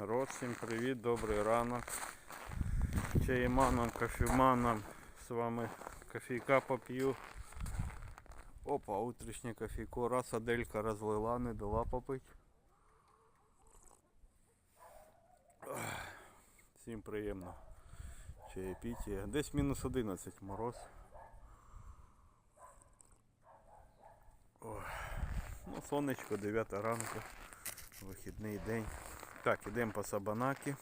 Народ, всім привіт, добрий ранок. Чаєманом, кофеманом з вами кофійка поп'ю. Опа, утрішнє кофійко. Раз Аделька розлила, не дала попить. Всім приємно. Чаєпіття. Десь мінус 11 мороз. Ну, сонечко, 9 ранку. Вихідний день. Так, ідемо по Сабанаки.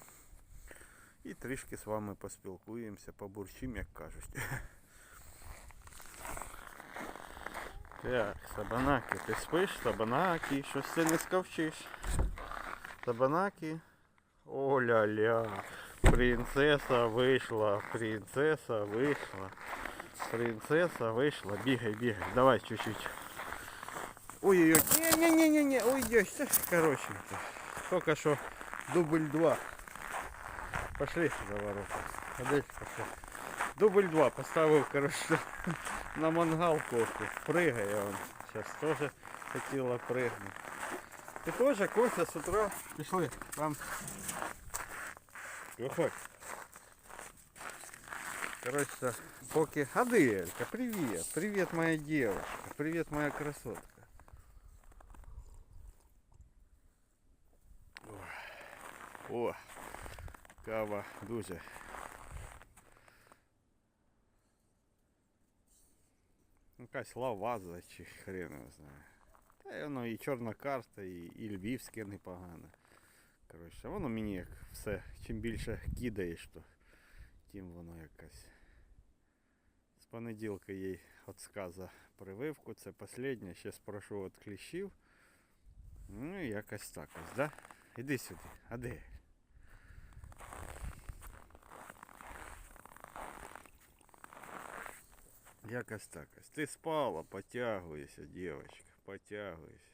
І трішки з вами поспілкуємося, побурчим, як кажуть. Так, Сабанаки, ти спиш? Сабанаки, щось ти не скавчиш. Сабанаки. О-ля-ля. Принцеса вийшла, принцеса вийшла. Принцеса вийшла. Бігай, бігай. Давай чуть-чуть. Ой-ой-ой. Не-не-не-не. Ой-ой, це коротенько. Только что дубль 2. Пошли за ворота. Ходи, пошли. Дубль 2 поставив, короче, на мангал кофту. Прыгає он. Сейчас тоже хотіла прыгнуть. Ти тоже кофе с утра? Пішли, там. Виходь. Короче, поки... Аделька, привет. Привет, моя девушка. Привет, моя красотка. О, кава дуже. Якась лаваза чи хрен його знає. Та й воно і чорна карта, і, і львівське непогане. Коротше, воно мені як все, чим більше кидаєш, то тим воно якась. З понеділка їй от сказа прививку, це последнє, ще спрошу от кліщів. Ну і якось так ось, да? Іди сюди, а де? Якось так ось. Ти спала, потягуйся, дівчинка, потягуйся.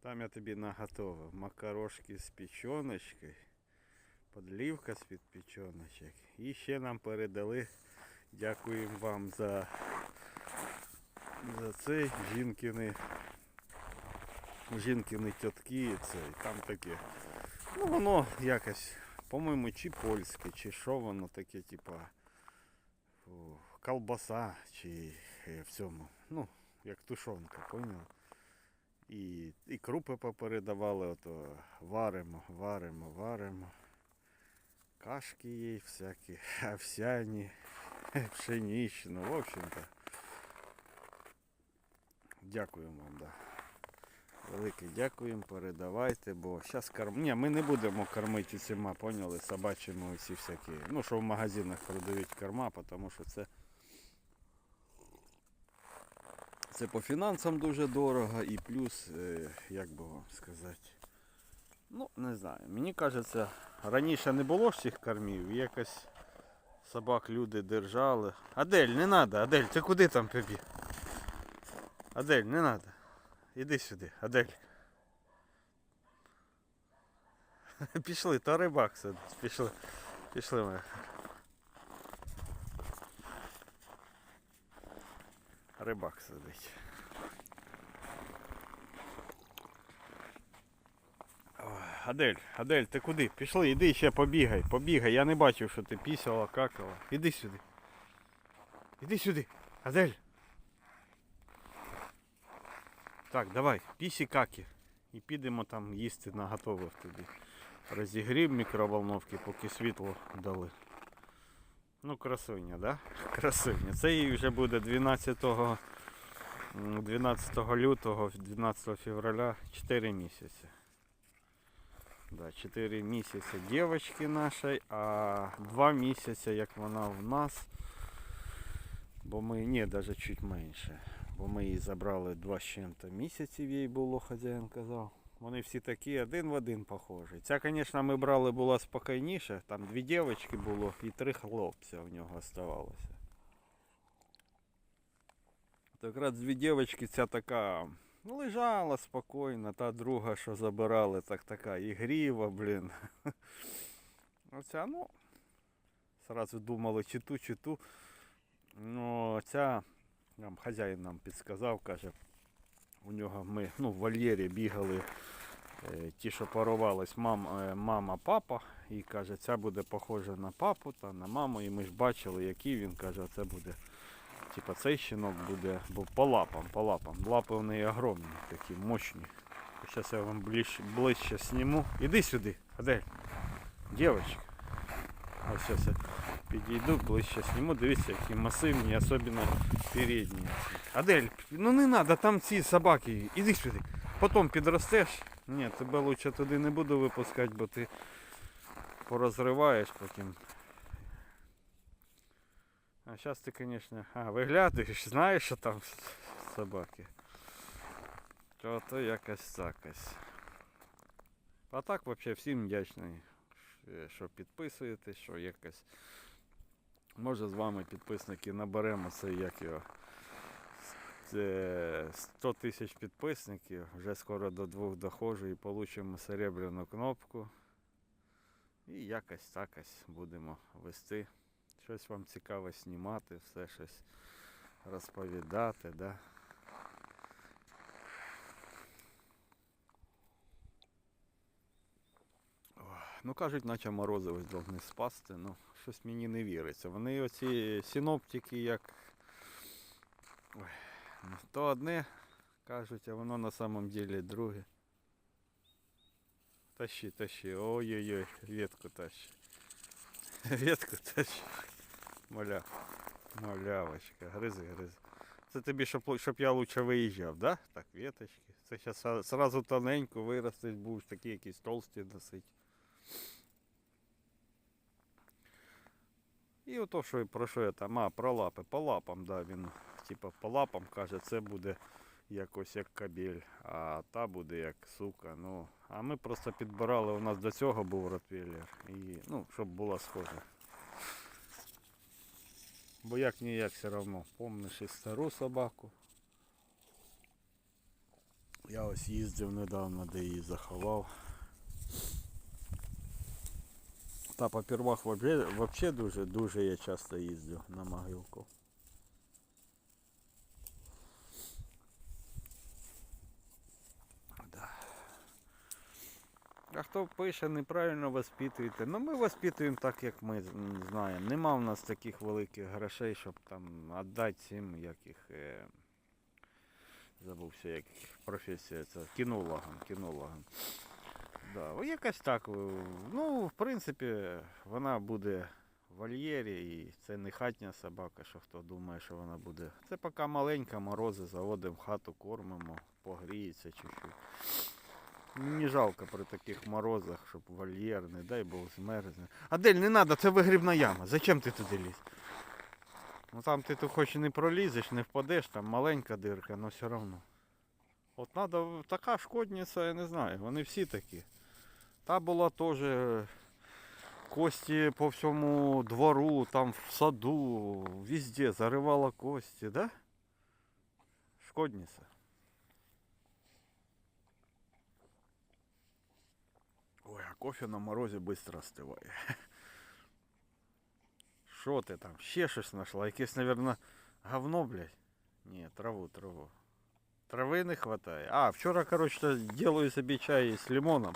Там я тобі наготовив макарошки з печеночкою, подливка з під печеночок. І ще нам передали, дякуємо вам за, за цей жінкини, жінкини тітки, це, там таке. Ну воно якось, по-моєму, чи польське, чи що воно таке, типа колбаса, чи е, в цьому. Ну, як тушонка, поняв? І, і крупи попередавали, ото варимо, варимо, варимо. Кашки їй всякі, овсяні, пшенічну, в общем-то. Дякуємо вам, да. Велике дякуємо, передавайте, бо зараз корм... Ні, ми не будемо кормити усіма, поняли, собачими усі всякі. Ну, що в магазинах продають корма, тому що це. Це по фінансам дуже дорого і плюс, е, як би вам сказати. Ну, не знаю. Мені кажеться, раніше не було ж цих кормів, якось собак люди держали. Адель, не треба, Адель, ти куди там побіг? Адель, не треба. Іди сюди, Адель. Пішли, то рибак сидить. Пішли. Пішли ми. Рибак сидить. Адель, Адель, ти куди? Пішли, іди ще побігай, побігай. Я не бачив, що ти пісяла, какала. Іди сюди. Іди сюди. Адель. Так, давай, пісі каки. І підемо там їсти наготовив тобі. Розігрів мікроволновки, поки світло дали. Ну, красуня, да? Красуня. Це їй вже буде 12, 12 лютого, 12 февраля 4 місяці. Да, 4 місяці дівчинки нашої, а 2 місяці, як вона в нас. Бо ми, ні, навіть чуть менше. Бо ми її забрали 2 з чим-то місяців їй було, хазяїн казав. Вони всі такі один в один похожі. Ця, звісно, ми брали була спокійніше. Там дві дівчатки було і три хлопця в нього оставалося. То якраз дві дівчатки, ця така ну, лежала спокійно, та друга, що забирали, так така ігріва, блін. Оця, ну, сразу думали, чи ту, чи ту. Ну, ця нам хазяїн нам підсказав, каже, у нього ми ну, в вольєрі бігали Е, Ті, що порвались, мам, е, мама, папа, і каже, ця буде похожа на папу та на маму. І ми ж бачили, який він каже, це буде. Типа цей щенок буде, бо по лапам, по лапам. Лапи у неї огромні, такі мощні. Зараз я вам ближче, ближче сніму. Іди сюди, Адель. Дівчинка. Ось зараз підійду, ближче сніму. Дивіться, які масивні, особливо передні. Адель, ну не треба, там ці собаки. Іди сюди. Потім підростеш. Ні, тебе лучше туди не буду випускати, бо ти порозриваєш потім. А зараз ти, звісно, а, виглядаєш, знаєш, що там собаки. То то якось такось. А так взагалі всім вдячний, що підписуєте, що якось. Може з вами підписники наберемо це як його. 100 тисяч підписників, вже скоро до двох доходжу і получимо серебряну кнопку. І якось такось будемо вести. Щось вам цікаво знімати, все щось розповідати, да? Ох, Ну кажуть, наче морози ось повинні спасти, ну щось мені не віриться. Вони оці синоптики як. Ой, ну, то одне кажуть, а воно на самом деле друге. Тащи, тащи. Ой-ой-ой, ветку тащи. Ветку тащи. Моля. Малявочка, гризи, гризи. Це тобі, щоб, щоб я лучше виїжджав, да? Так, веточки. Це зараз тоненько виростеш, будеш такі якісь толсті носить. І ото, що, про що я там, а, про лапи, по лапам, да, він, типа, по лапам каже, це буде якось як кабель, а та буде як сука. Ну, а ми просто підбирали, у нас до цього був ротвейлер, і, ну, щоб було схоже. Бо як ніяк все одно, помниш і стару собаку. Я ось їздив недавно, де її заховав. Та попервах вообще, вообще дуже, дуже я часто їздив на могилку. А хто пише, неправильно воспитуєте. Ну ми воспитуємо так, як ми знаємо. Нема в нас таких великих грошей, щоб там віддати цим, як їх. Е... Забувся, як професія це. Кінологам, кінологам. Да, якось так. е, Ну, в принципі, вона буде в вольєрі і це не хатня собака, що хто думає, що вона буде. Це поки маленька, морози заводимо в хату, кормимо, погріється чуть-чуть. Мені жалко при таких морозах, щоб вольєр, не дай Бог, змерзне. Адель, не треба, це вигрібна яма. Зачем ти туди ліз? Ну там ти хоч і не пролізеш, не впадеш, там маленька дирка, але все одно. От треба така шкодниця, я не знаю, вони всі такі. Та була теж е, кості по всьому двору, там в саду, везде заривала кості, да? Шкодниця. Ой, а кофе на морозі швидко остиває. Що ти там? Ще щось знайшла? Якесь, мабуть, говно, блядь? Ні, траву, траву. Трави не хватає. А, вчора, короче, делаю собі чай з лимоном.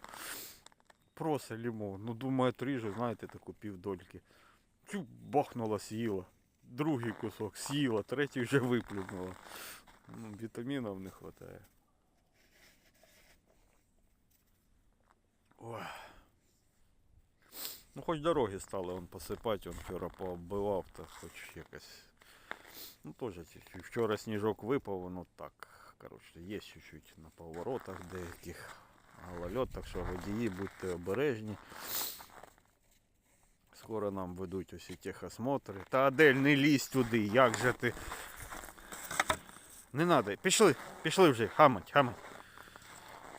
Просто лимон. Ну, думаю, отріжу, знаєте, таку півдольки. Чу, бахнула, з'їла. Другий кусок з'їла, третій вже виплюнула. Ну, вітамінів не вистачає. Ой. Ну, хоч дороги стали он посипати, он вчора пооббивав, то хоч якось. Ну, теж вчора сніжок випав, воно так. Коротше, є чуть-чуть на поворотах деяких голольот, так що водії, будьте обережні. Скоро нам ведуть усі техосмотри. Та Адель, не лізь туди, як же ти. Не треба, пішли, пішли вже, хамать, хамать.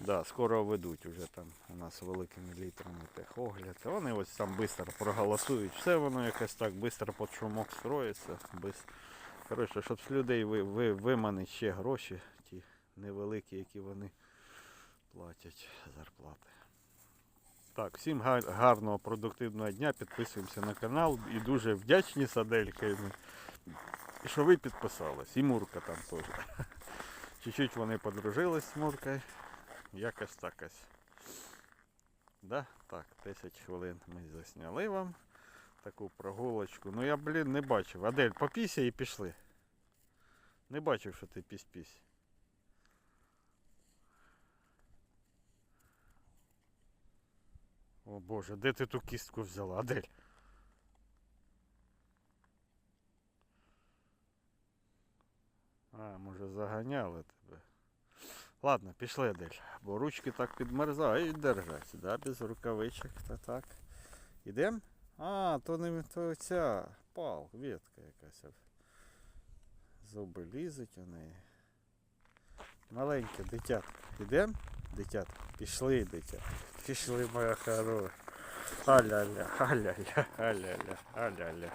Да, скоро ведуть уже там у нас великими літрами техогляд. Вони ось там швидко проголосують. Все воно якось так швидко під шумок строїться. Без... Коротше, щоб з людей ви, ви, виманити ще гроші, ті невеликі, які вони платять зарплати. Так, всім гарного, продуктивного дня. Підписуємося на канал і дуже вдячні Саделькою, що ви підписались. І Мурка там теж. Чуть-чуть вони подружились з Муркою. Якось так ось. Да? Так, 10 хвилин ми засняли вам таку прогулочку. Ну я, блін, не бачив. Адель, попійся і пішли. Не бачив, що ти пісь-пісь. О боже, де ти ту кістку взяла, Адель? А, може заганяли тебе. Ладно, пішли, Адель, бо ручки так підмерзають держать, да, без рукавичок, та так. Ідем? А, то не то ця пал, ветка якась. Зуби лізуть у неї. Маленьке дитятко. Ідем? Дитятко. Пішли, дитятко. Пішли, моя хороша. Аля-ля, аля-ля, аля-ля, аля-ля.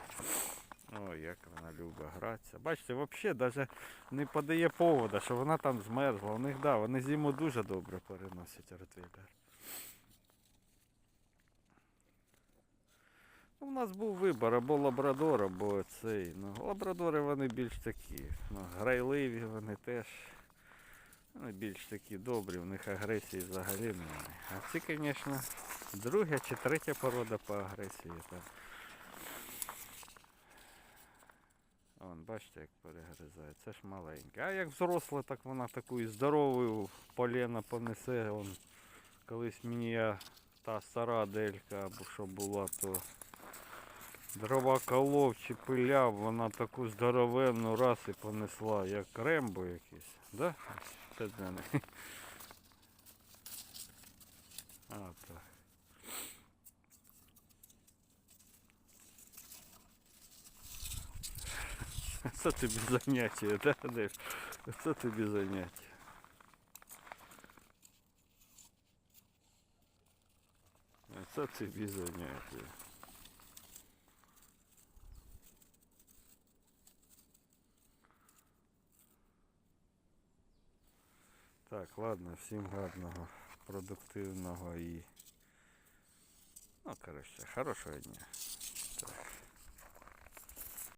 Ой, як вона любить гратися. Бачите, взагалі навіть не подає повода, що вона там змерзла. У них, да, вони зиму дуже добре переносять ротвейлер. Ну, У нас був вибір або лабрадор, або цей. Ну, лабрадори вони більш такі. Ну, грайливі вони теж. Вони більш такі добрі, в них агресії взагалі немає. А ці, звісно, друга чи третя порода по агресії. Там. Вон, бачите, як перегризає. Це ж маленька. А як взросла, так вона таку і здорову полена понесе. Вон, колись мені я та стара делька, або що була, то дрова колов чи пиляв, вона таку здоровенну раз і понесла, як рембо якийсь. Да? Це для них. А, так. Це тобі заняття, да, Дев? Це тобі заняття. Це тобі заняття. Так, ладно, всім гарного, продуктивного і... Ну, коротше, хорошого дня. Так.